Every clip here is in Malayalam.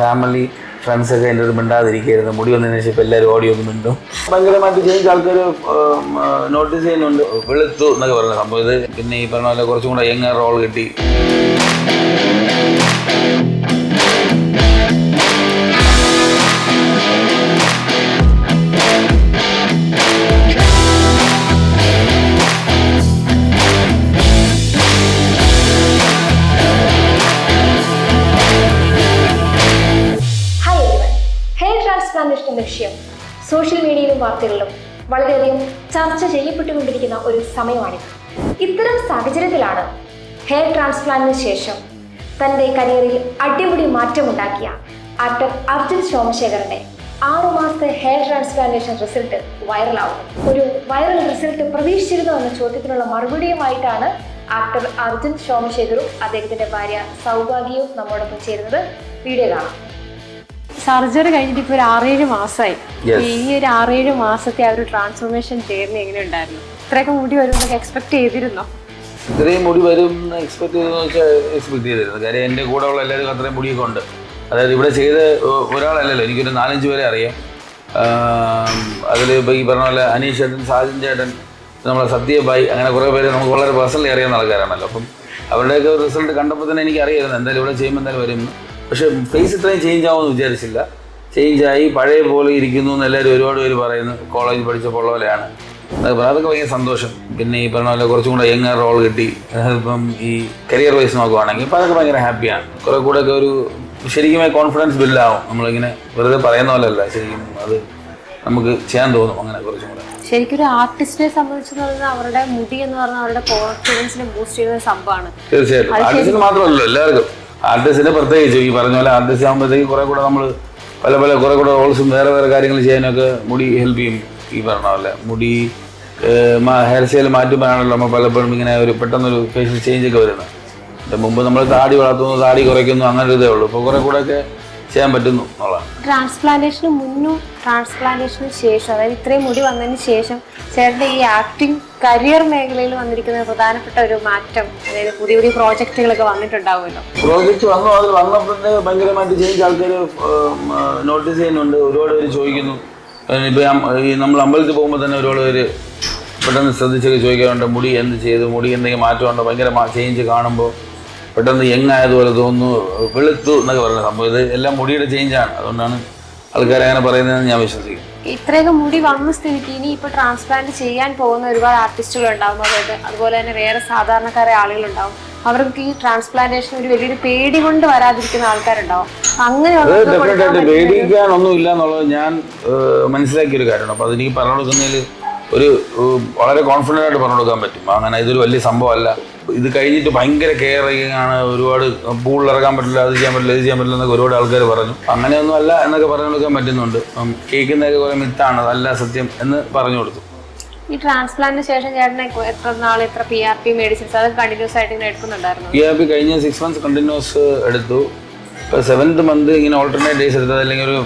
ഫാമിലി ഫ്രണ്ട്സ് ഒക്കെ എന്റെ ഒരു മിണ്ടാതിരിക്കുന്നു മുടി വന്നതിന് ശേഷം എല്ലാവരും ഓടി ഒന്ന് മിണ്ടും. ഭയങ്കരമായിട്ട് ചേഞ്ച് ആൾക്കാർ നോട്ടീസ് ചെയ്യുന്നുണ്ട്. വെളുത്തു എന്നൊക്കെ പറയുന്ന സംഭവം. ഇത് പിന്നെ ഈ പറഞ്ഞ പോലെ കുറച്ചും കൂടെ എങ്ങനെ റോൾ കിട്ടി. വിഷയം സോഷ്യൽ മീഡിയയിലും വാർത്തകളിലും വളരെയധികം ചർച്ച ചെയ്യപ്പെട്ടുകൊണ്ടിരിക്കുന്ന ഒരു സമയമാണിത്. ഇത്തരം സാഹചര്യത്തിലാണ് ഹെയർ ട്രാൻസ്പ്ലാന്റിന് ശേഷം തന്റെ കരിയറിൽ അടിമുടി മാറ്റമുണ്ടാക്കിയ ആക്ടർ അർജുൻ സോമശേഖരന്റെ ആറു മാസത്തെ ഹെയർ ട്രാൻസ്പ്ലാന്റേഷൻ റിസൾട്ട് വൈറലാവുന്നു ഒരു വൈറൽ റിസൾട്ട് പ്രതീക്ഷിച്ചിരുന്നു എന്ന ചോദ്യത്തിനുള്ള മറുപടിയുമായിട്ടാണ് ആക്ടർ അർജുൻ സോമശേഖറും അദ്ദേഹത്തിന്റെ ഭാര്യ സൗഭാഗ്യവും നമ്മോടൊപ്പം ചേരുന്നത്. വീഡിയോ കാണാം. സർജറി കഴിഞ്ഞിട്ട് ഇപ്പൊ ഒരു ആറേഴ് മാസമായി ഈ ഒരു ആറേഴ് മാസത്തെ ആ ഒരു ട്രാൻസ്ഫോർമേഷൻ ജേർണി എങ്ങനെ ഉണ്ടായിരുന്നു? ഇത്രയൊക്കെ മുടി വരുമെന്നൊക്കെ എക്സ്പെക്ട് ചെയ്തിരുന്നോ? ഇത്രയും മുടി വരും എക്സ്പെക്ട് ചെയ്തെന്ന് വെച്ചാൽ എക്സ്പെക്ട് ചെയ്തിരുന്നു. കാര്യം എന്റെ കൂടെ ഉള്ള എല്ലാവരും അത്രയും മുടിയൊക്കെ ഉണ്ട്. അതായത് ഇവിടെ ചെയ്ത് ഒരാളല്ലല്ലോ എനിക്കൊരു നാലഞ്ച് പേരെ അറിയാം. അതിൽ ഇപ്പോൾ ഈ പറഞ്ഞ പോലെ അനീഷ് ചേട്ടൻ സാജൻ ചേട്ടൻ നമ്മളെ സത്യബായി അങ്ങനെ കുറേ പേര് നമുക്ക് വളരെ പേഴ്സണലി അറിയാവുന്ന ആൾക്കാരാണല്ലോ. അപ്പം അവരുടെയൊക്കെ റിസൾട്ട് കണ്ടപ്പോൾ തന്നെ എനിക്ക് അറിയായിരുന്നു എന്തായാലും ഇവിടെ ചെയ്യുമ്പോൾ എന്തായാലും വരും. പക്ഷേ ഫേസ് ഇത്രയും ചേഞ്ച് ആവുമെന്ന് വിചാരിച്ചില്ല. ചേഞ്ച് ആയി പഴയ പോലെ ഇരിക്കുന്നു എന്ന് എല്ലാവരും ഒരുപാട് പേര് പറയുന്നു കോളേജ് പഠിച്ചപ്പോൾ ഉള്ള പോലെയാണ്. അതൊക്കെ അതൊക്കെ ഭയങ്കര സന്തോഷം. പിന്നെ ഈ പറഞ്ഞ പോലെ കുറച്ചും കൂടെ യങ്ങർ റോൾ കിട്ടി. ഇപ്പം ഈ കരിയർ വൈസ് നോക്കുവാണെങ്കിൽ ഇപ്പം അതൊക്കെ ഭയങ്കര ഹാപ്പിയാണ് കുറെ കൂടെ ഒക്കെ ഒരു ശരിക്കും കോൺഫിഡൻസ് ബിൽഡാവും നമ്മളിങ്ങനെ വെറുതെ പറയുന്ന പോലെയല്ല. ശരിക്കും അത് നമുക്ക് ചെയ്യാൻ തോന്നും അങ്ങനെ കുറച്ചും കൂടെ. ശരിക്കും ഒരു ആർട്ടിസ്റ്റിനെ സംബന്ധിച്ച് പറഞ്ഞാൽ അവരുടെ മുടി എന്ന് പറഞ്ഞാൽ അവരുടെ കോൺഫിഡൻസിനെ ബൂസ്റ്റ് ചെയ്യുന്ന സംഭവമാണ്. തീർച്ചയായിട്ടും. ആർട്ടിസ്റ്റിന് മാത്രമല്ലല്ലോ എല്ലാവർക്കും. ആർട്ടിസ്റ്റിന് പ്രത്യേകിച്ച് ഈ പറഞ്ഞ പോലെ ആർട്ടിസ്റ്റ് ആകുമ്പോഴത്തേക്ക് കുറെ കൂടെ നമ്മൾ പല പല കുറെ കൂടെ റോൾസും വേറെ വേറെ കാര്യങ്ങൾ ചെയ്യാനൊക്കെ മുടി ഹെൽപ്പ് ചെയ്യും ഈ പറഞ്ഞ പോലെ. മുടി ഹെയർ സ്റ്റൈൽ മാറ്റുമ്പോഴാണല്ലോ നമ്മൾ പലപ്പോഴും ഇങ്ങനെ ഒരു പെട്ടെന്നൊരു ഫേഷ്യൽ ചേഞ്ച് ഒക്കെ വരുന്നത്. മുമ്പ് നമ്മൾ താടി വളർത്തുന്നു താടി കുറയ്ക്കുന്നു അങ്ങനെ ഒരു ഇതേ ഉള്ളൂ. ഇപ്പോൾ കുറെ കൂടെ ഒക്കെ ചെയ്യാൻ പറ്റുന്നു. ട്രാൻസ്പ്ലാന്റേഷന് മുന്നും ട്രാൻസ്പ്ലാന്റേഷന് ശേഷം അതായത് ഇത്രയും മുടി വന്നതിന് ശേഷം ചേട്ടന്റെ ഈ ആക്ടിങ് കരിയർ മേഖലയിൽ വന്നിരിക്കുന്ന പ്രധാനപ്പെട്ട ഒരു മാറ്റം അതായത് പുതിയ പുതിയ പ്രോജക്റ്റുകളൊക്കെ വന്നിട്ടുണ്ടാവുമല്ലോ. പ്രോജക്റ്റ് വന്നു. അതിൽ വന്നപ്പോഴത്തെ ഭയങ്കരമായിട്ട് ചേഞ്ച് ആൾക്കാർ നോട്ടീസ് ചെയ്യുന്നുണ്ട്. ഒരുപാട് പേര് ചോദിക്കുന്നു. ഇപ്പോൾ ഈ നമ്മൾ അമ്പലത്തിൽ പോകുമ്പോൾ തന്നെ ഒരുപാട് പേര് പെട്ടെന്ന് ശ്രദ്ധിച്ചൊക്കെ ചോദിക്കാറുണ്ട്. മുടി എന്ത് ചെയ്തു? മുടി എന്തെങ്കിലും മാറ്റമുണ്ടോ? ഭയങ്കര ചേഞ്ച് കാണുമ്പോൾ പെട്ടെന്ന് യങ് ആയതുപോലെ തോന്നുന്നു വെളുത്തു എന്നൊക്കെ പറയുന്ന സംഭവം. ഇത് എല്ലാം മുടിയുടെ ചേഞ്ചാണ് അതുകൊണ്ടാണ് ആൾക്കാർ അങ്ങനെ പറയുന്നതെന്ന് ഞാൻ വിശ്വസിക്കുന്നു. ഇത്രയൊക്കെ മുടി വന്ന സ്ഥിതിക്ക് ഇനി ഇപ്പൊ ട്രാൻസ്പ്ലാന്റ് ചെയ്യാൻ പോകുന്ന ഒരുപാട് ആർട്ടിസ്റ്റുകൾ ഉണ്ടാവും. അതായത് അതുപോലെ തന്നെ വേറെ സാധാരണക്കാരെ ആളുകളുണ്ടാവും. അവർക്ക് ഈ ട്രാൻസ്പ്ലാന്റേഷൻ ഒരു വലിയൊരു പേടി കൊണ്ട് വരാതിരിക്കുന്ന ആൾക്കാരുണ്ടാവും. അങ്ങനെയുള്ള പേടിക്കാനൊന്നും ഇല്ല എന്നുള്ളത് ഞാൻ മനസ്സിലാക്കിയ ഒരു കാര്യമാണ്. അപ്പോൾ അതെനിക്ക് പറഞ്ഞു കൊടുക്കുന്നതിൽ ഒരു വളരെ കോൺഫിഡന്റ് ആയിട്ട് പറഞ്ഞു കൊടുക്കാൻ പറ്റും. അങ്ങനെ ഇതൊരു വലിയ സംഭവമല്ല. ഇത് കഴിഞ്ഞിട്ട് ഭയങ്കര കെയറിങ് ആണ്. ഒരുപാട് പൂളിൽ ഇറങ്ങാൻ പറ്റില്ല അത് ചെയ്യാൻ പറ്റില്ല ഇത് ചെയ്യാൻ പറ്റില്ല എന്നൊക്കെ ഒരുപാട് ആൾക്കാർ പറഞ്ഞു. അങ്ങനെയൊന്നും അല്ല എന്നൊക്കെ പറഞ്ഞു കൊടുക്കാൻ പറ്റുന്നുണ്ട്. കേൾക്കുന്നതൊക്കെ കുറേ മിത്താണ് അതല്ല സത്യം എന്ന് പറഞ്ഞു കൊടുത്തു. ഈ ട്രാൻസ്പ്ലാന്റിന് ശേഷം ചേട്ടനെ എത്ര നാൾ എത്ര പി ആർ പി മെഡിസിൻസ് അത് കണ്ടിന്യൂസ് ആയിട്ട് ഇങ്ങനെ എടുക്കുന്നുണ്ടായിരുന്നു? പി ആർ പി കഴിഞ്ഞ സിക്സ് മന്ത്സ് കണ്ടിന്യൂസ് എടുത്തു. ഇപ്പോൾ സെവൻത്ത് മന്ത് ഇങ്ങനെ ഓൾട്ടർനേറ്റ് ഡേയ്സ് എടുത്തത് അല്ലെങ്കിൽ ഒരു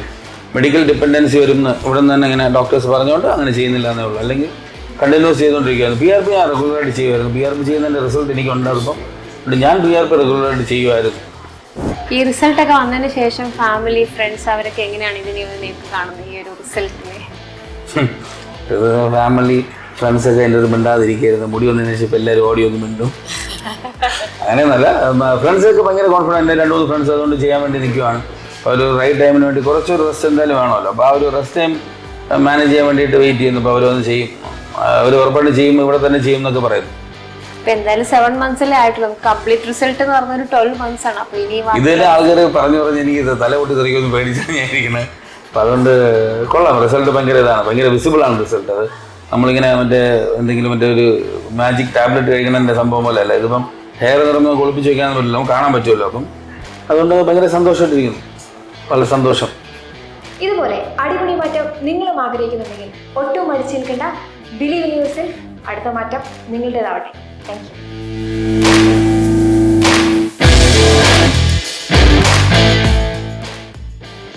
മെഡിക്കൽ ഡിപ്പെൻഡൻസി വരുന്ന ഇവിടെ നിന്ന് തന്നെ ഇങ്ങനെ ഡോക്ടേഴ്സ് പറഞ്ഞുകൊണ്ട് അങ്ങനെ ചെയ്യുന്നില്ല എന്നേ ഉള്ളൂ. അല്ലെങ്കിൽ കണ്ടിന്യൂസ് ചെയ്തുകൊണ്ടിരിക്കുകയാണ്. പി ആർ പി ഞാൻ റെഗുലറായിട്ട് ചെയ്യുമായിരുന്നു. പി ആർ പി ചെയ്യുന്നതിന്റെ റിസൾട്ട് എനിക്ക് ഉണ്ടായിരുന്നു ഞാൻ പി ആർ പി റെഗുലറായിട്ട് ചെയ്യുമായിരുന്നു. ഈ റിസൾട്ട് ഒക്കെ വന്നതിന് ശേഷം ഫാമിലി ഫ്രണ്ട്സ് അവരൊക്കെ എങ്ങനെയാണ് ഇതിനെ നിങ്ങൾക്ക് കാണുന്നത്? ഈ ഒരു റിസൾട്ടിനെ ഫാമിലി ഫാമിലി ഫ്രണ്ട്സൊക്കെ എന്റെ ഒരു മിണ്ടാതിരിക്കുന്നു മുടി വന്നതിന് ശേഷം എല്ലാവരും ഓടി ഒന്ന് മിണ്ടും. അങ്ങനെയൊന്നല്ല. ഫ്രണ്ട്സൊക്കെ ഭയങ്കര കോൺഫിഡന്റ് രണ്ട് മൂന്ന് ഫ്രണ്ട്സ് അതുകൊണ്ട് ചെയ്യാൻ വേണ്ടി നിൽക്കുവാണ്. ഒരു റൈറ്റ് ടൈമിന് വേണ്ടി കുറച്ചൊരു റെസ്റ്റ് എന്തായാലും വേണമല്ലോ. അപ്പോൾ ആ ഒരു റെസ്റ്റ് ടൈം മാനേജ് ചെയ്യാൻ വേണ്ടിയിട്ട് വെയിറ്റ് ചെയ്യുന്നു. അപ്പോൾ അവരൊന്ന് ചെയ്യും. അവർ ഉറപ്പായിട്ട് ചെയ്യും ഇവിടെ തന്നെ ചെയ്യും എന്നൊക്കെ പറയുന്നു. ഇപ്പൊ എന്തായാലും സെവൻ മന്ത്സിലേ ആയിട്ടുള്ളൂ. കംപ്ലീറ്റ് റിസൾട്ട് എന്ന് പറഞ്ഞ ഒരു ട്വൽവ് മന്ത്സ് ആണ്. അപ്പൊ ഇനി ഇതെല്ലാം ആൾക്കാർ പറഞ്ഞു പറഞ്ഞ് എനിക്ക് തല പൊട്ടി തെറിക്കുമെന്ന് പേടിച്ചാണ് ഞാൻ ഇരിക്കുന്നത് അപ്പോൾ അതുകൊണ്ട് കൊള്ളാം. റിസൾട്ട് ഭയങ്കര ഇതാണ്. ഭയങ്കര വിസിബിൾ ആണ് റിസൾട്ട് അത്. നമ്മളിങ്ങനെ മറ്റേ എന്തെങ്കിലും മറ്റേ ഒരു മാജിക് ടാബ്ലറ്റ് കഴിക്കണതിന്റെ സംഭവം പോലെ അല്ല ഇതിപ്പം ഹെയർ നിറമോ കുളിപ്പിച്ച് വയ്ക്കാനൊന്നും പറ്റില്ല. നമുക്ക് കാണാൻ പറ്റുമല്ലോ അപ്പം. അതുകൊണ്ട് ഭയങ്കര സന്തോഷമായിട്ടിരിക്കുന്നു. വളരെ സന്തോഷം. ഇതുപോലെ അടിപൊളി മാറ്റം നിങ്ങളും ആഗ്രഹിക്കുന്നുണ്ടെങ്കിൽ ഒട്ടും മടിച്ചു നിൽക്കേണ്ട. ബിലീവ് ന്യൂസിൽ അടുത്ത മാറ്റം നിങ്ങളുടേതാവട്ടെ. Thank you